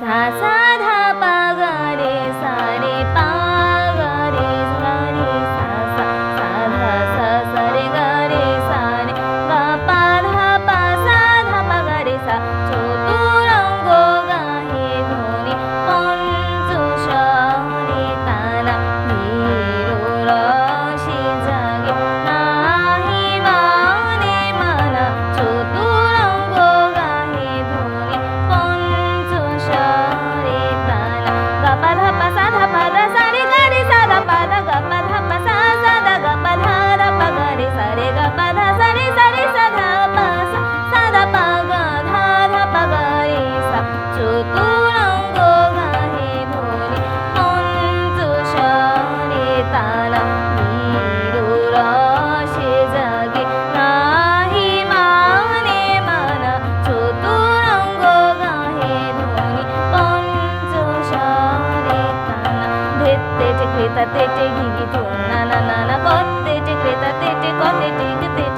萨萨他巴。ध प सा ध प ध सा रे ग रे सा ध प ध ग प ध তেটে ঘিঘি চুন না না না না কত তেটে ক্রেতা তেটে কত তেটে